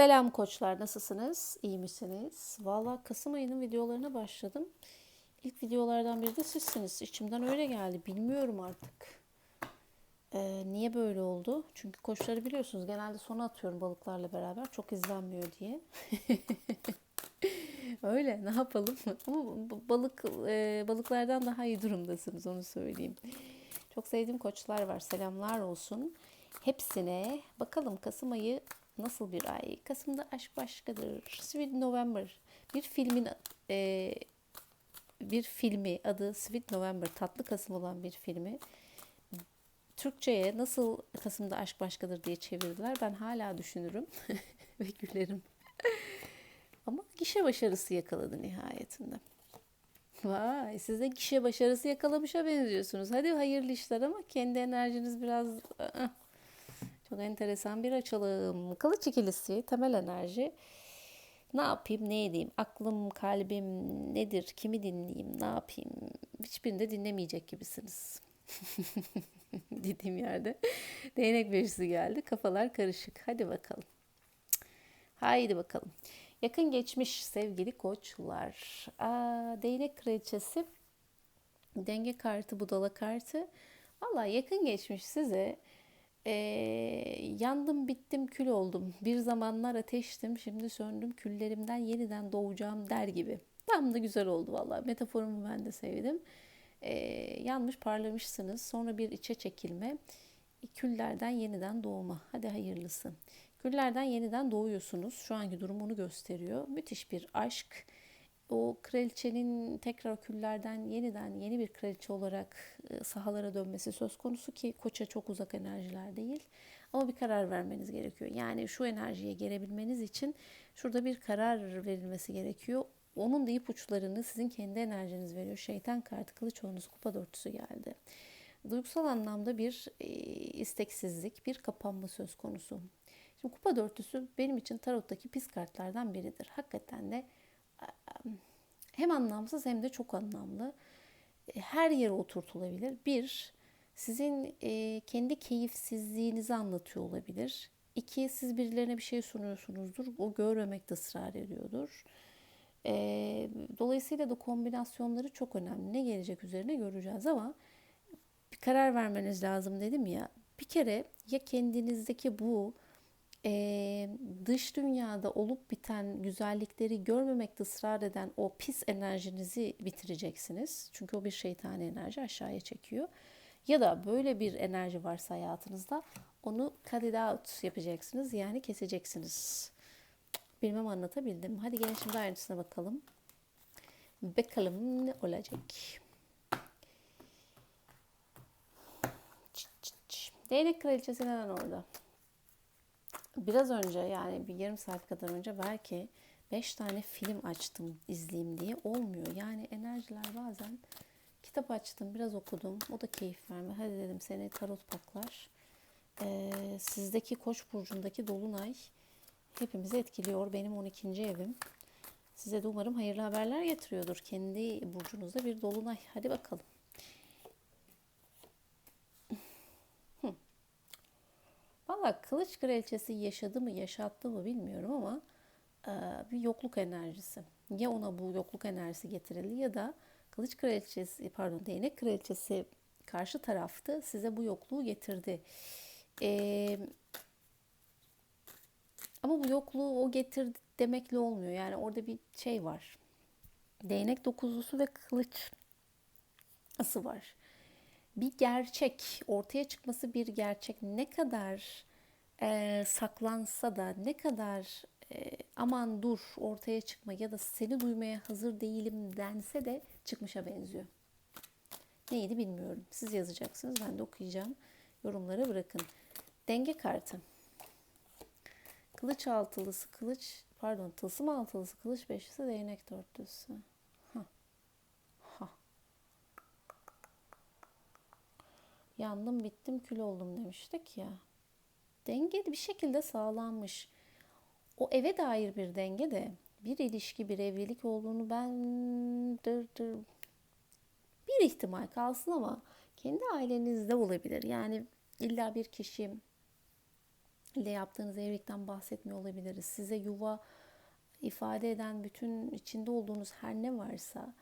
Selam koçlar, nasılsınız? İyi misiniz? Valla Kasım ayının videolarına başladım. İlk videolardan biri de sizsiniz. İçimden öyle geldi. Bilmiyorum artık. Ee, niye böyle oldu? Çünkü koçları biliyorsunuz genelde sona atıyorum balıklarla beraber. Çok izlenmiyor diye. öyle ne yapalım? Ama balık e, balıklardan daha iyi durumdasınız onu söyleyeyim. Çok sevdiğim koçlar var. Selamlar olsun. Hepsine bakalım Kasım ayı nasıl bir ay? Kasım'da aşk başkadır. Sweet November. Bir filmin e, bir filmi adı Sweet November. Tatlı Kasım olan bir filmi. Türkçe'ye nasıl Kasım'da aşk başkadır diye çevirdiler. Ben hala düşünürüm ve gülerim. Ama gişe başarısı yakaladı nihayetinde. Vay siz de gişe başarısı yakalamışa benziyorsunuz. Hadi hayırlı işler ama kendi enerjiniz biraz ı-ı. Çok enteresan bir açalım. Kılıç ikilisi temel enerji. Ne yapayım, ne edeyim? Aklım, kalbim nedir? Kimi dinleyeyim, ne yapayım? Hiçbirini de dinlemeyecek gibisiniz. Dediğim yerde değnek beşisi geldi. Kafalar karışık. Hadi bakalım. Haydi bakalım. Yakın geçmiş sevgili koçlar. Aa, değnek kraliçesi, denge kartı, budala kartı. Valla yakın geçmiş size e, yandım bittim kül oldum. Bir zamanlar ateştim şimdi söndüm küllerimden yeniden doğacağım der gibi. Tam da güzel oldu valla. Metaforumu ben de sevdim. E, yanmış parlamışsınız. Sonra bir içe çekilme. Küllerden yeniden doğma. Hadi hayırlısı. Küllerden yeniden doğuyorsunuz. Şu anki durum onu gösteriyor. Müthiş bir aşk. O kraliçenin tekrar küllerden yeniden yeni bir kraliçe olarak e, sahalara dönmesi söz konusu ki koça çok uzak enerjiler değil. Ama bir karar vermeniz gerekiyor. Yani şu enerjiye gelebilmeniz için şurada bir karar verilmesi gerekiyor. Onun da ipuçlarını sizin kendi enerjiniz veriyor. Şeytan kartı, kılıç oyuncusu, kupa dörtüsü geldi. Duygusal anlamda bir e, isteksizlik, bir kapanma söz konusu. Şimdi kupa dörtlüsü benim için tarottaki pis kartlardan biridir. Hakikaten de hem anlamsız hem de çok anlamlı. Her yere oturtulabilir. Bir, sizin e, kendi keyifsizliğinizi anlatıyor olabilir. İki, siz birilerine bir şey sunuyorsunuzdur. O görmemekte ısrar ediyordur. E, dolayısıyla da kombinasyonları çok önemli. Ne gelecek üzerine göreceğiz ama bir karar vermeniz lazım dedim ya. Bir kere ya kendinizdeki bu e, dış dünyada olup biten güzellikleri görmemekte ısrar eden o pis enerjinizi bitireceksiniz. Çünkü o bir şeytani enerji aşağıya çekiyor. Ya da böyle bir enerji varsa hayatınızda onu cut it out yapacaksınız. Yani keseceksiniz. Bilmem anlatabildim. Hadi gelin şimdi ayrıntısına bakalım. Bakalım ne olacak. Değnek kraliçesi neden orada? Biraz önce yani bir yarım saat kadar önce belki 5 tane film açtım izleyeyim diye olmuyor. Yani enerjiler bazen kitap açtım biraz okudum o da keyif verme. Hadi dedim seni tarot paklar. Ee, sizdeki koç burcundaki dolunay hepimizi etkiliyor. Benim 12. evim. Size de umarım hayırlı haberler getiriyordur. Kendi burcunuzda bir dolunay. Hadi bakalım. Valla kılıç kraliçesi yaşadı mı yaşattı mı bilmiyorum ama e, bir yokluk enerjisi. Ya ona bu yokluk enerjisi getirildi ya da kılıç kraliçesi pardon değnek kraliçesi karşı taraftı size bu yokluğu getirdi. E, ama bu yokluğu o getirdi demekle olmuyor. Yani orada bir şey var. Değnek dokuzlusu ve kılıç ası var bir gerçek, ortaya çıkması bir gerçek ne kadar e, saklansa da ne kadar e, aman dur ortaya çıkma ya da seni duymaya hazır değilim dense de çıkmışa benziyor. Neydi bilmiyorum. Siz yazacaksınız. Ben de okuyacağım. Yorumlara bırakın. Denge kartı. Kılıç altılısı, kılıç pardon tılsım altılısı, kılıç beşlisi, değnek dörtlüsü. yandım bittim kül oldum demiştik ya. Denge bir şekilde sağlanmış. O eve dair bir denge de bir ilişki, bir evlilik olduğunu ben dır dır bir ihtimal kalsın ama kendi ailenizde olabilir. Yani illa bir kişi ile yaptığınız evlilikten bahsetmiyor olabiliriz. Size yuva ifade eden bütün içinde olduğunuz her ne varsa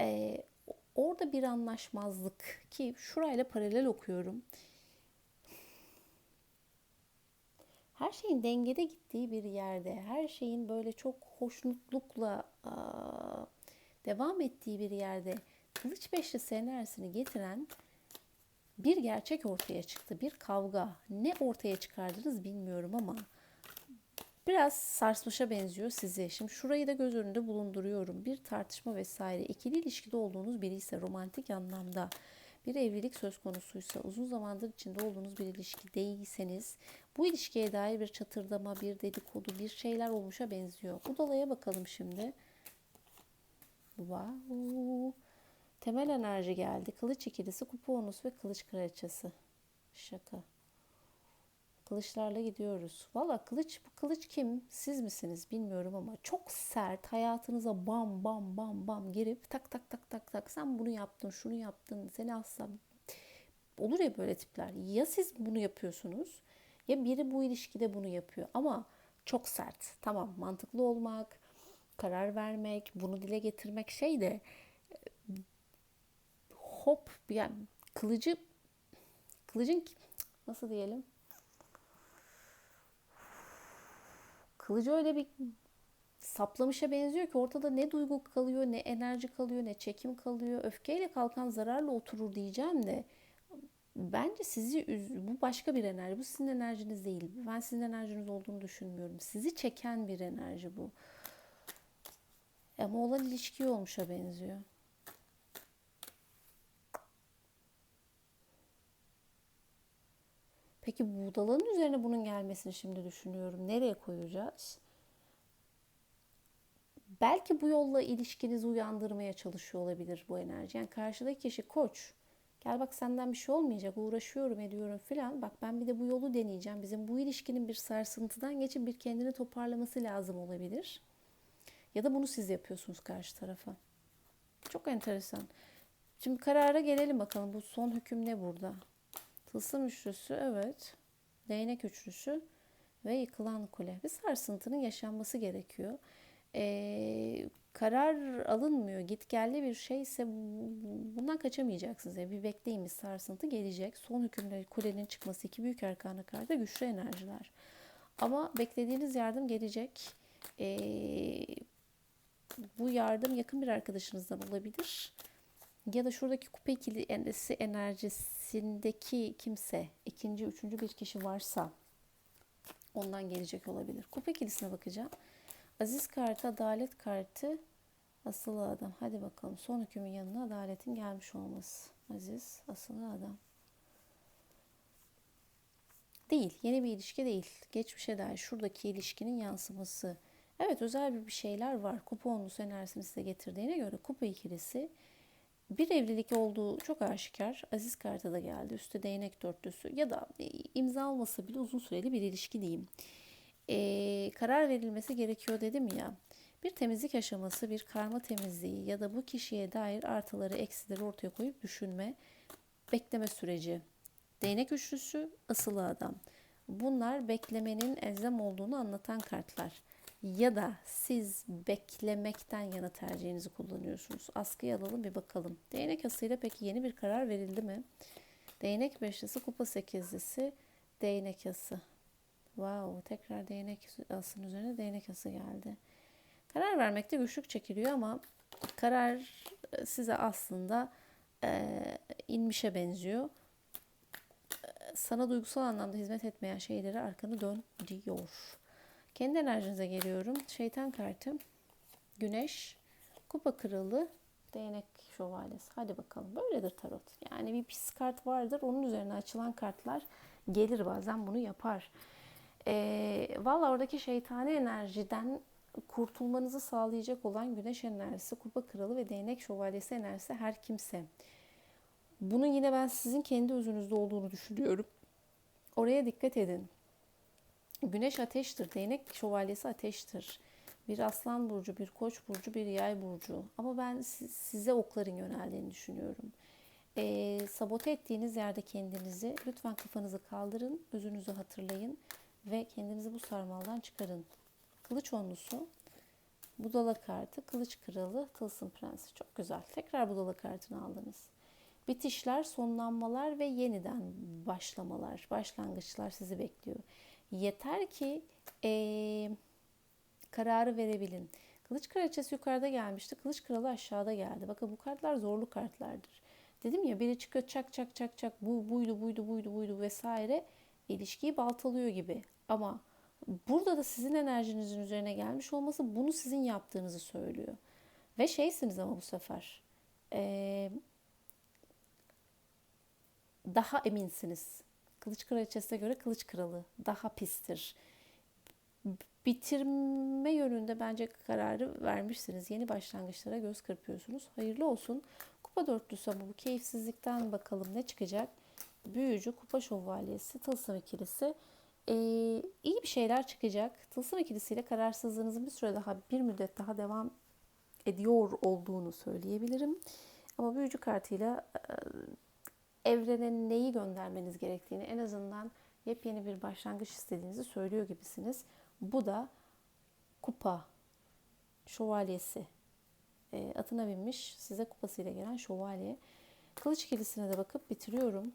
e, orada bir anlaşmazlık ki şurayla paralel okuyorum. Her şeyin dengede gittiği bir yerde, her şeyin böyle çok hoşnutlukla devam ettiği bir yerde kılıç beşlisi enerjisini getiren bir gerçek ortaya çıktı. Bir kavga. Ne ortaya çıkardınız bilmiyorum ama biraz sarsmışa benziyor sizi. Şimdi şurayı da göz önünde bulunduruyorum. Bir tartışma vesaire. İkili ilişkide olduğunuz biri ise romantik anlamda bir evlilik söz konusuysa, uzun zamandır içinde olduğunuz bir ilişki değilseniz bu ilişkiye dair bir çatırdama, bir dedikodu, bir şeyler olmuşa benziyor. Bu dolaya bakalım şimdi. Wow. Temel enerji geldi. Kılıç ikilisi, kupa onusu ve kılıç kraliçesi. Şaka. Kılıçlarla gidiyoruz. Valla kılıç bu kılıç kim? Siz misiniz bilmiyorum ama çok sert hayatınıza bam bam bam bam girip tak tak tak tak tak sen bunu yaptın şunu yaptın seni asla olur ya böyle tipler. Ya siz bunu yapıyorsunuz ya biri bu ilişkide bunu yapıyor ama çok sert. Tamam mantıklı olmak, karar vermek, bunu dile getirmek şey de hop yani kılıcı kılıcın nasıl diyelim kılıcı öyle bir saplamışa benziyor ki ortada ne duygu kalıyor, ne enerji kalıyor, ne çekim kalıyor. Öfkeyle kalkan zararla oturur diyeceğim de bence sizi üz bu başka bir enerji. Bu sizin enerjiniz değil. Ben sizin enerjiniz olduğunu düşünmüyorum. Sizi çeken bir enerji bu. Ama olan ilişki olmuşa benziyor. Peki buğdaların üzerine bunun gelmesini şimdi düşünüyorum. Nereye koyacağız? Belki bu yolla ilişkinizi uyandırmaya çalışıyor olabilir bu enerji. Yani karşıdaki kişi koç. Gel bak senden bir şey olmayacak. Uğraşıyorum ediyorum filan. Bak ben bir de bu yolu deneyeceğim. Bizim bu ilişkinin bir sarsıntıdan geçip bir kendini toparlaması lazım olabilir. Ya da bunu siz yapıyorsunuz karşı tarafa. Çok enteresan. Şimdi karara gelelim bakalım. Bu son hüküm ne burada? Tılsım üçlüsü evet. Değnek üçlüsü ve yıkılan kule. Bir sarsıntının yaşanması gerekiyor. Ee, karar alınmıyor. Git geldi bir şeyse bundan kaçamayacaksınız. Yani bir bekleyin bir sarsıntı gelecek. Son hükümde kulenin çıkması iki büyük arkana kartı güçlü enerjiler. Ama beklediğiniz yardım gelecek. Ee, bu yardım yakın bir arkadaşınızdan olabilir. Ya da şuradaki kupe ikilisi enerjisindeki kimse, ikinci, üçüncü bir kişi varsa ondan gelecek olabilir. Kupe ikilisine bakacağım. Aziz kartı, adalet kartı, asılı adam. Hadi bakalım son hükümün yanına adaletin gelmiş olması. Aziz, asılı adam. Değil, yeni bir ilişki değil. Geçmişe dair şuradaki ilişkinin yansıması. Evet özel bir şeyler var. Kupa onlusu enerjisini size getirdiğine göre kupa ikilisi bir evlilik olduğu çok aşikar. Aziz kartı da geldi. Üstte değnek dörtlüsü ya da e, imza olmasa bile uzun süreli bir ilişki diyeyim. Ee, karar verilmesi gerekiyor dedim ya. Bir temizlik aşaması, bir karma temizliği ya da bu kişiye dair artıları, eksileri ortaya koyup düşünme, bekleme süreci. Değnek üçlüsü, asılı adam. Bunlar beklemenin elzem olduğunu anlatan kartlar ya da siz beklemekten yana tercihinizi kullanıyorsunuz. Askıya alalım bir bakalım. Değnek asıyla peki yeni bir karar verildi mi? Değnek beşlisi, kupa sekizlisi, değnek ası. Wow, tekrar değnek asının üzerine değnek ası geldi. Karar vermekte güçlük çekiliyor ama karar e, size aslında e, inmişe benziyor. E, sana duygusal anlamda hizmet etmeyen şeyleri arkanı dön diyor. Kendi enerjinize geliyorum. Şeytan kartı, güneş, kupa kralı, değnek şövalyesi. Hadi bakalım. Böyledir tarot. Yani bir pis kart vardır. Onun üzerine açılan kartlar gelir bazen bunu yapar. E, Valla oradaki şeytani enerjiden kurtulmanızı sağlayacak olan güneş enerjisi, kupa kralı ve değnek şövalyesi enerjisi her kimse. Bunun yine ben sizin kendi özünüzde olduğunu düşünüyorum. Oraya dikkat edin. Güneş ateştir. Değnek şövalyesi ateştir. Bir aslan burcu, bir koç burcu, bir yay burcu. Ama ben size okların yöneldiğini düşünüyorum. E, sabote ettiğiniz yerde kendinizi lütfen kafanızı kaldırın, özünüzü hatırlayın. Ve kendinizi bu sarmaldan çıkarın. Kılıç onlusu, budala kartı, kılıç kralı, tılsım prensi. Çok güzel. Tekrar budala kartını aldınız. Bitişler, sonlanmalar ve yeniden başlamalar, başlangıçlar sizi bekliyor. Yeter ki eee, kararı verebilin. Kılıç kraliçesi yukarıda gelmişti. Kılıç kralı aşağıda geldi. Bakın bu kartlar zorlu kartlardır. Dedim ya biri çıkıyor çak çak çak çak bu buydu buydu buydu buydu vesaire ilişkiyi baltalıyor gibi. Ama burada da sizin enerjinizin üzerine gelmiş olması bunu sizin yaptığınızı söylüyor. Ve şeysiniz ama bu sefer eee, daha eminsiniz. Kılıç kraliçesine göre kılıç kralı daha pistir bitirme yönünde bence kararı vermişsiniz. Yeni başlangıçlara göz kırpıyorsunuz. Hayırlı olsun. Kupa dörtlüsü ama bu keyifsizlikten bakalım ne çıkacak. Büyücü, kupa şövalyesi, tılsım ikilisi. Ee, iyi bir şeyler çıkacak. Tılsım ikilisiyle kararsızlığınızın bir süre daha, bir müddet daha devam ediyor olduğunu söyleyebilirim. Ama büyücü kartıyla e, evrene neyi göndermeniz gerektiğini en azından yepyeni bir başlangıç istediğinizi söylüyor gibisiniz. Bu da kupa şövalyesi. E, atına binmiş size kupasıyla gelen şövalye. Kılıç kilisine de bakıp bitiriyorum.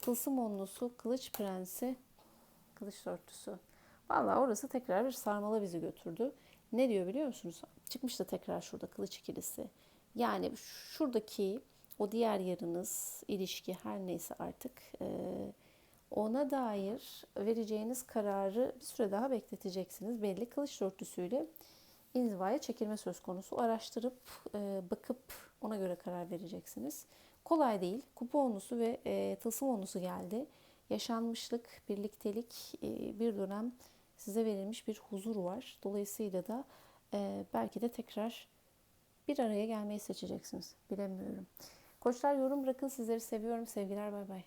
Tılsım onlusu, kılıç prensi, kılıç dörtlüsü. Vallahi orası tekrar bir sarmala bizi götürdü. Ne diyor biliyor musunuz? Çıkmış da tekrar şurada kılıç ikilisi. Yani şuradaki o diğer yarınız, ilişki her neyse artık e, ona dair vereceğiniz kararı bir süre daha bekleteceksiniz. Belli kılıç dörtlüsüyle inzivaya çekilme söz konusu. Araştırıp, e, bakıp ona göre karar vereceksiniz. Kolay değil. Kupa onlusu ve e, tılsım onlusu geldi. Yaşanmışlık, birliktelik, e, bir dönem size verilmiş bir huzur var. Dolayısıyla da e, belki de tekrar bir araya gelmeyi seçeceksiniz. Bilemiyorum. Koçlar yorum bırakın. Sizleri seviyorum. Sevgiler. Bay bay.